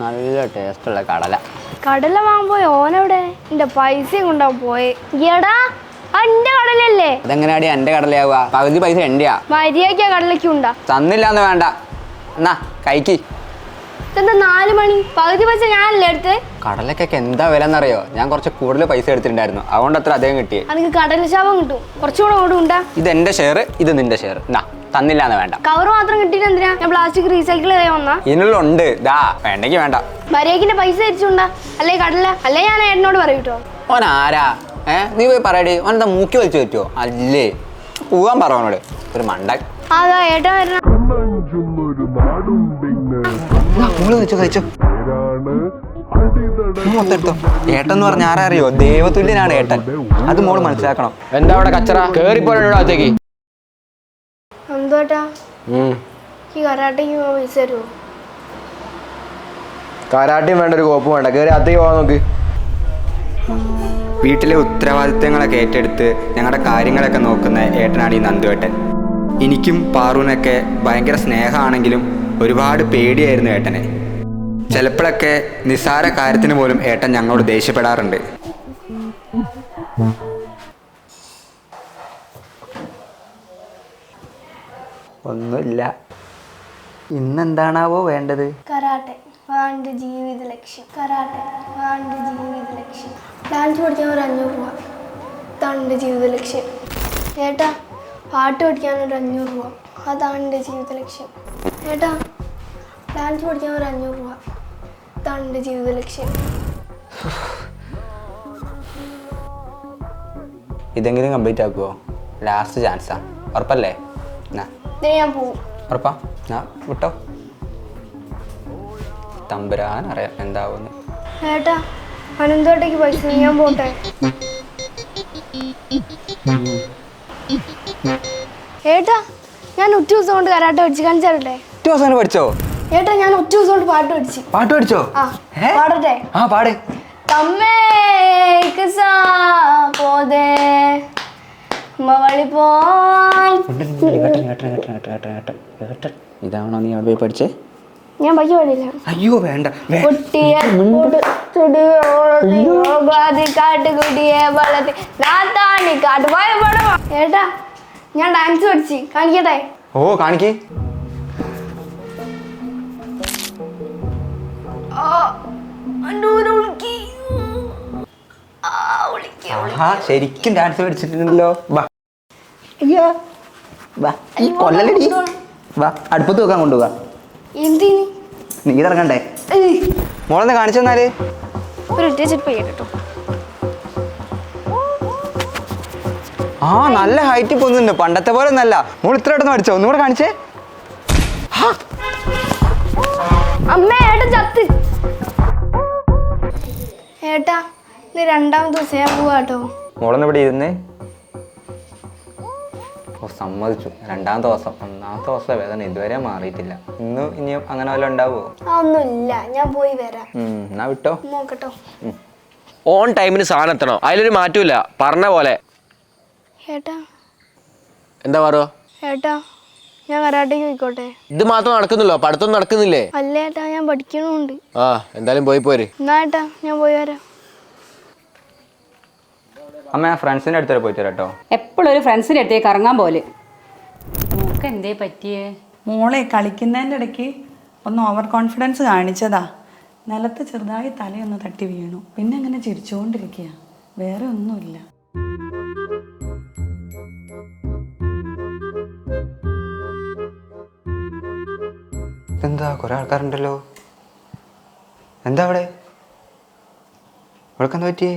നല്ല ടേസ്റ്റുള്ള കടല. കടല വാങ്ങുമ്പോ ഓനെവിടെ? എന്റെ പൈസ കൊണ്ടാ പോയെ. എടാ എന്റെ കടലല്ലേ അതെങ്ങനെയാടി എന്റെ കടലയാവുക? പകുതി പൈസ എന്റെയാ? മര്യാദയ്ക്ക് ആ കടലയ്ക്ക് ഉണ്ടാ. തന്നില്ലാന്ന് വേണ്ട. എന്നാ കൈക്ക് ഇതെന്താ നാല് മണി? പകുതി പൈസ ഞാനല്ലേ എടുത്ത്? കടലക്കൊക്കെ എന്താ വില എന്നറിയോ ഞാൻ കുറച്ച് കൂടുതൽ പൈസ എടുത്തിട്ടുണ്ടായിരുന്നു. അതുകൊണ്ട് അത്ര അധികം കിട്ടി എനിക്ക് കടല ശാപം കിട്ടും. കുറച്ചുകൂടെ ഓടും ഉണ്ടാ. ഇത് എന്റെ ഷെയർ ഇത് നിന്റെ ഷെയർ എന്നാ തന്നില്ലാന്ന് വേണ്ട. കവർ മാത്രം കിട്ടിയിട്ട് എന്തിനാ? ഞാൻ പ്ലാസ്റ്റിക് റീസൈക്കിൾ ചെയ്യാൻ വന്നാ. ഇതിനുള്ളുണ്ട് ദാ വേണ്ടെങ്കിൽ വേണ്ട. മര്യാദക്കിന്റെ പൈസ തിരിച്ചുണ്ടാ. അല്ലേ കടല? അല്ലേ ഞാൻ ഏട്ടനോട് പറയൂട്ടോ? ഓൻ ആരാ ഏ നീ പോയി പറയടി. ഓൻ എന്താ മൂക്കി വലിച്ചു പറ്റുമോ അല്ലേ. പോവാൻ പറ അവനോട് ഒരു മണ്ട. അതാ ഏട്ടൻ വരണ. പേരാണ് ഏട്ടൻ എന്ന് പറഞ്ഞ ആരറിയോ? ദേവതുല്യനാണ് ഏട്ടൻ. അത് മോൾ മനസ്സിലാക്കണം. എന്താ അവിടെ കച്ചറ? കേറിപ്പോഴോ അകത്തേക്ക്. എന്തോട്ടാ? ഈ കരാട്ടയ്ക്ക് പോകാൻ പൈസ തരുമോ കരാട്ടിയും വേണ്ട ഒരു കോപ്പ് വേണ്ട. കേറി അത്തേക്ക് പോവാൻ നോക്ക്. വീട്ടിലെ ഉത്തരവാദിത്തങ്ങളൊക്കെ ഏറ്റെടുത്ത് ഞങ്ങളുടെ കാര്യങ്ങളൊക്കെ നോക്കുന്ന ഏട്ടനാണ് ഈ നന്ദുവേട്ടൻ എനിക്കും പാറുവിനൊക്കെ ഭയങ്കര സ്നേഹമാണെങ്കിലും ഒരുപാട് പേടിയായിരുന്നു ഏട്ടനെ. ചിലപ്പോഴൊക്കെ നിസ്സാര കാര്യത്തിന് പോലും ഏട്ടൻ ഞങ്ങളോട് ദേഷ്യപ്പെടാറുണ്ട്. ഒന്നുമില്ല. ഇന്നെന്താണാവോ വേണ്ടത്? കരാട്ടെ. അതാണ് ജീവിത ലക്ഷ്യം. കരാട്ടെ. അതാണ് ജീവിത ലക്ഷ്യം. ഡാൻസ് പഠിക്കാൻ ഒരു അഞ്ഞൂറ് രൂപ. അതാണ് ജീവിത ലക്ഷ്യം. ഏട്ടാ പാട്ട് പഠിക്കാൻ ഒരു അഞ്ഞൂറ് രൂപ. അതാണ് എന്റെ ജീവിത ലക്ഷ്യം. ഏട്ടാ ഡാൻസ് പഠിക്കാൻ ഒരു അഞ്ഞൂറ് രൂപ. അതാണ് എന്റെ ജീവിത ലക്ഷ്യം. ഇതെങ്കിലും കംപ്ലീറ്റ് ആക്കുമോ ലാസ്റ്റ് ചാൻസാ ഉറപ്പല്ലേ? എന്നാ ഇതിന് ഞാൻ പോവും. ഉറപ്പാ? എന്നാ വിട്ടോ? തമ്പുരാൻ അറിയാം എന്താവുമെന്ന് ഏട്ടാ അനന്തോട്ടേക്ക് പൈസ ഞാൻ പോട്ടെ? ഏട്ടാ ഞാൻ ഒറ്റ ദിവസം കൊണ്ട് കരാട്ടെ പഠിച്ചു കാണിച്ചാലേ ഒറ്റ ദിവസം പഠിച്ചോ? ഏട്ടാ ഞാൻ ഒറ്റ ദിവസം കൊണ്ട് പാട്ട് പഠിച്ചു. പാട്ട് പഠിച്ചോ? ആ ഏ? പാടട്ടെ. ആ പാട്. പോതേ. ഇതാണോ നീ അവിടെ പോയി പഠിച്ചേ? ഞാൻ പയ്യ പാടില്ല. അയ്യോ വേണ്ട കുട്ടിയെ കാട്ടുകുട്ടിയെ വളർത്തി. കാട്ടുപോയ ഏട്ടാ ഞാൻ ഡാൻസ് പഠിച്ച്. കാണിക്കട്ടെ? ഓ കാണിക്ക. ആ. ശരിക്കും ഡാൻസ് പഠിച്ചിട്ടുണ്ടല്ലോ. വാ. അയ്യോ. വാ ഈ കൊല്ലലടി വാ അടുപ്പത്ത് വെക്കാൻ കൊണ്ടുപോവാ എന്തിന്? നീ ഇറങ്ങണ്ടേ ഏയ്, മോളൊന്ന് കാണിച്ചു തന്നാൽ? ഒരു ഒറ്റ കേട്ടോ. ആ നല്ല ഹൈറ്റ് പൊന്നുണ്ട് പണ്ടത്തെ പോലെ ഒന്നല്ല. മോൾ ഇത്ര ഇടന്ന് അടിച്ചോ ഒന്നുകൂടെ കാണിച്ചേ. അമ്മേ ഏട്ടൻ ചത്ത്. ഏട്ടാ ഇത് രണ്ടാമത്തെ ദിവസം ഞാൻ പോവാട്ടോ. മോളൊന്ന് ഇവിടെ ഇരുന്നേ? ഓ സമ്മതിച്ചു. രണ്ടാമത്തെ ദിവസം. ഒന്നാമത്തെ ദിവസം വേദന ഇതുവരെ മാറിയിട്ടില്ല. ഇന്ന് ഇനി അങ്ങനെ വല്ല ഉണ്ടാവുമോ ആ ഒന്നുമില്ല. ഞാൻ പോയി വരാം. എന്നാ വിട്ടോ? നോക്കട്ടോ. ഓൺ ടൈമിന് സാധനം എത്തണം? അതിലൊരു മാറ്റമില്ല പറഞ്ഞ പോലെ. ഏട്ടാ. എന്താ പറയോ ഏട്ടാ ഞാൻ കരാട്ടേക്ക് പോയിക്കോട്ടെ. ഇത് മാത്രം നടക്കുന്നില്ലോ പഠിത്തം നടക്കുന്നില്ലേ? അല്ല ഏട്ടാ ഞാൻ പഠിക്കണമുണ്ട് ആ എന്തായാലും പോയി പോര്. എന്നാ ഏട്ടാ ഞാൻ പോയി വരാം. അമ്മ ഞാൻ ഫ്രണ്ട്സിന്റെ അടുത്ത് വരെ പോയിട്ട് വരാം കേട്ടോ എപ്പോഴും ഒരു ഫ്രണ്ട്സിന്റെ അടുത്തേക്ക് ഇറങ്ങാൻ പോലെ. മൂക്ക് എന്തേ പറ്റിയേ? മോളെ കളിക്കുന്നതിന്റെ ഇടയ്ക്ക് ഒന്ന് ഓവർ കോൺഫിഡൻസ് കാണിച്ചതാ. നിലത്ത് ചെറുതായി തലയൊന്ന് തട്ടി വീണു. പിന്നെ അങ്ങനെ ചിരിച്ചുകൊണ്ടിരിക്കുക വേറെ ഒന്നുമില്ല. എന്താ കുറെ ആൾക്കാരുണ്ടല്ലോ. എന്താ അവിടെ? ഇവൾക്കെന്താ പറ്റിയേ?